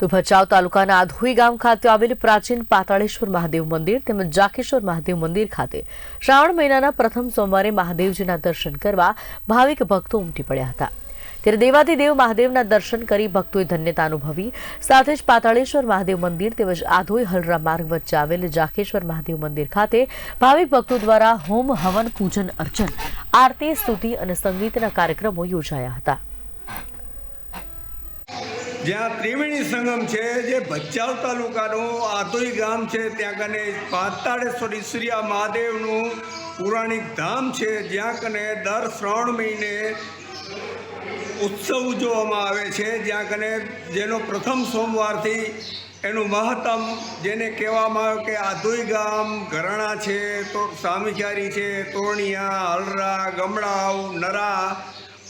તો ભચાઉ તાલુકાના આધોઈ ગામ ખાતે આવેલ પ્રાચીન પાતાળેશ્વર મહાદેવ મંદિર તેમજ જાકેશ્વર મહાદેવ મંદિર ખાતે શ્રાવણ મહિનાના પ્રથમ સોમવારે મહાદેવજીના દર્શન કરવા ભાવિક ભક્તો ઉમટી પડ્યા હતા. ત્યારે દેવાધિદેવ મહાદેવના દર્શન કરી ભક્તોએ ધન્યતા અનુભવી. સાથે જ પાતાળેશ્વર મહાદેવ મંદિર તેમજ આધોઈ હલરા માર્ગ વચ્ચે આવેલ જાકેશ્વર મહાદેવ મંદિર ખાતે ભાવિક ભક્તો દ્વારા હોમ હવન પૂજન અર્ચન, આરતી, સ્તુતિ અને સંગીતના કાર્યક્રમો યોજાયા હતા. જ્યાં ત્રિવેણી સંગમ છે, જે ભચાઉ તાલુકાનું આધોઈ ગામ છે, ત્યાં કને પાતાળેશ્વર ઈશ્વરિયા મહાદેવનું પૌરાણિક ધામ છે, જ્યાં કને દર શ્રાવણ મહિને ઉત્સવ ઉજવવામાં આવે છે, જ્યાં કને જેનો પ્રથમ સોમવારથી એનું મહત્તમ જેને કહેવામાં આવે કે આધોઈ ગામ, ઘરાણા છે, તો સામીચારી છે તોરણિયા હલરા ગમડાવ નરા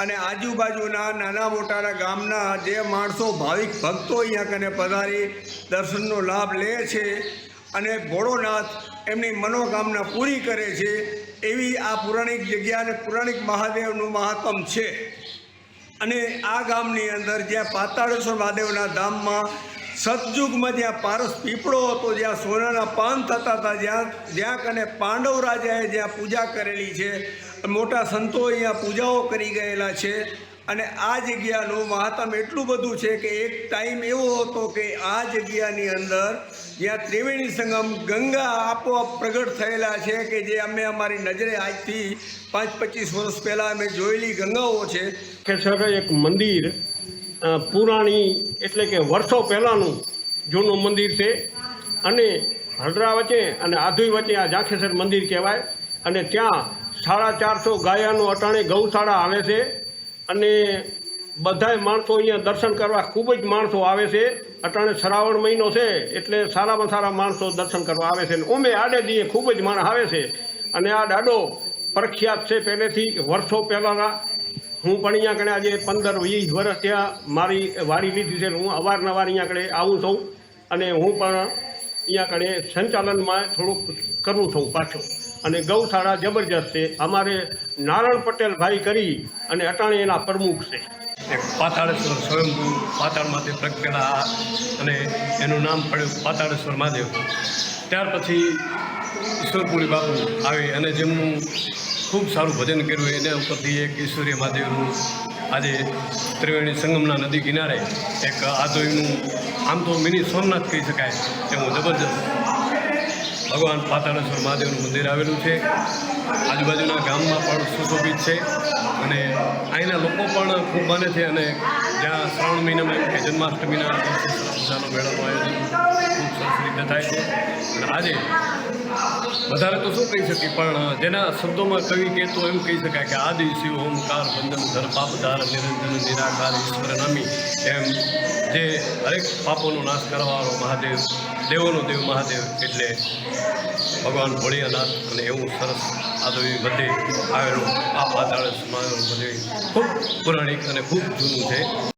અને આજુબાજુના નાના મોટાના ગામના જે માણસો ભાવિક ભક્તો અહીંયા કને પધારી દર્શનનો લાભ લે છે અને ભોળોનાથ એમની મનોકામના પૂરી કરે છે, એવી આ પૌરાણિક જગ્યા અને પૌરાણિક મહાદેવનું મહાત્મ છે. અને આ ગામની અંદર જ્યાં પાતાળેશ્વર મહાદેવના ધામમાં સતયુગમાં જ્યાં પારસ પીપળો હતો, જ્યાં સોનાના પાન થતા હતા, જ્યાં જ્યાં કને પાંડવ રાજાએ જ્યાં પૂજા કરેલી છે મોટા સંતો અહીંયા પૂજાઓ કરી ગયેલા છે અને આ જગ્યાનું મહાત્મ એટલું બધું છે કે એક ટાઈમ એવો હતો કે આ જગ્યાની અંદર જ્યાં ત્રિવેણી સંગમ ગંગા આપોઆપ પ્રગટ થયેલા છે કે જે અમે અમારી નજરે આજથી પાંચ પચીસ વર્ષ પહેલાં અમે જોયેલી ગંગાઓ છે. કે સર એક મંદિર પુરાણી એટલે કે વર્ષો પહેલાંનું જૂનું મંદિર છે અને હલરા વચ્ચે અને આધુઈ વચ્ચે આ જાખેસર મંદિર કહેવાય અને ત્યાં સાડા ચારસો ગાયાનું અટાણે ગૌશાળા આવે છે અને બધાય માણસો અહીંયા દર્શન કરવા ખૂબ જ માણસો આવે છે. અટાણે શ્રાવણ મહિનો છે એટલે સારામાં સારા માણસો દર્શન કરવા આવે છે. ઓમે આડે દીએ ખૂબ જ માણસ આવે છે. અને આ દાડો પ્રખ્યાત છે પહેલેથી, વર્ષો પહેલાંના. હું પણ અહીંયા કણે આજે પંદર વીસ વર્ષ ત્યાં મારી વારી લીધી છે. હું અવારનવાર અહીંયા કણે આવું છું. અને હું પણ અહીંયા કણે સંચાલનમાં થોડુંક કરું છું પાછો. અને ગૌશાળા જબરજસ્ત છે. અમારે નારણ પટેલ ભાઈ કરી અને અટાણે એના પ્રમુખ છે. પાતાળેશ્વર સ્વયંભૂ પાતાળમાંથી પ્રગટેલા અને એનું નામ પડ્યું પાતાળેશ્વર મહાદેવ. ત્યાર પછી ઈશ્વરપુરી બાપુ આવી અને જેમનું ખૂબ સારું ભજન કર્યું, એના ઉપરથી એક ઈશ્વરીય મહાદેવનું આજે ત્રિવેણી સંગમના નદી કિનારે એક આધોઈનું આમ તો મિની સોમનાથ કહી શકાય એવું જબરજસ્ત ભગવાન પાતાળેશ્વર મહાદેવનું મંદિર આવેલું છે. આજુબાજુના ગામમાં પણ સુશોભિત છે. અને અહીંના લોકો પણ ખૂબ માને છે અને જ્યાં શ્રાવણ મહિનામાં કે જન્માષ્ટમીના પૂજાનો મેળાનું આયોજન ખૂબ સરસ રીતે થાય છે. અને આજે વધારે તો શું કહી શકીએ, પણ જેના શબ્દોમાં કવિ કહેતો એમ કહી શકાય કે આદિ શિવ ઓમકાર બંધન ધર પાપધાર નિરંજન નિરાકાર ઈશ્વર નામી. એમ જે હરેક પાપોનો નાશ કરવાવાળો મહાદેવ, દેવોનો દેવ મહાદેવ એટલે ભગવાન ભોળિયાનાથ અને એવું સરસ આદવી બધે આવેલું, આ પાતાળ મહાદેવ મંદિર ખૂબ પૌરાણિક અને ખૂબ જૂનું છે.